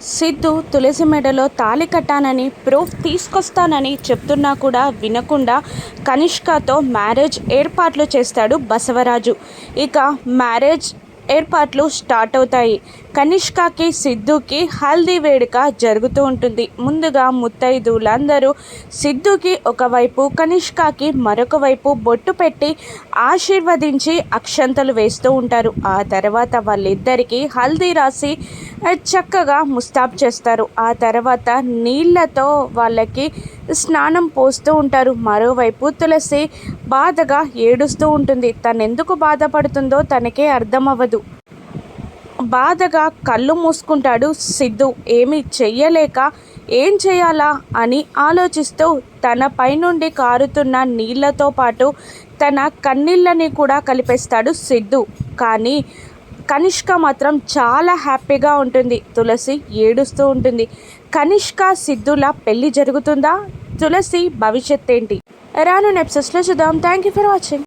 సిద్ధు తులసి మెడలో తాళి కట్టానని ప్రూఫ్ తీసుకొస్తానని చెప్తున్నా కూడా వినకుండా కనిష్కతో మ్యారేజ్ ఏర్పాట్లు చేస్తాడు బసవరాజు. ఇక మ్యారేజ్ ఏర్పాట్లు స్టార్ట్ అవుతాయి. కనిష్కకి సిద్ధుకి హల్దీ వేడుక జరుగుతూ ఉంటుంది. ముందుగా ముత్తైదులందరూ సిద్ధుకి ఒకవైపు కనిష్కకి మరొక వైపు బొట్టు పెట్టి ఆశీర్వదించి అక్షంతలు వేస్తూ ఉంటారు. ఆ తర్వాత వాళ్ళిద్దరికీ హల్దీ రాసి చక్కగా ముస్తాబ్ చేస్తారు. ఆ తర్వాత నీళ్ళతో వాళ్ళకి స్నానం పోస్తూ ఉంటారు. మరోవైపు తులసి బాధగా ఏడుస్తూ ఉంటుంది. తను ఎందుకు బాధపడుతుందో తనకే అర్థమవ్వదు. బాధగా కళ్ళు మూసుకుంటాడు సిద్ధు. ఏమీ చెయ్యలేక ఏం చేయాలా? అని ఆలోచిస్తూ తన పైనుండి కారుతున్న నీళ్ళతో పాటు తన కన్నీళ్ళని కూడా కలిపేస్తాడు సిద్ధు. కానీ కనిష్క మాత్రం చాలా హ్యాపీగా ఉంటుంది. తులసి ఏడుస్తూ ఉంటుంది. కనిష్క సిద్ధుల పెళ్ళి జరుగుతుందా? తులసి భవిష్యత్ ఏంటి రాను నెప్సెస్లో చూద్దాం. Thank you for watching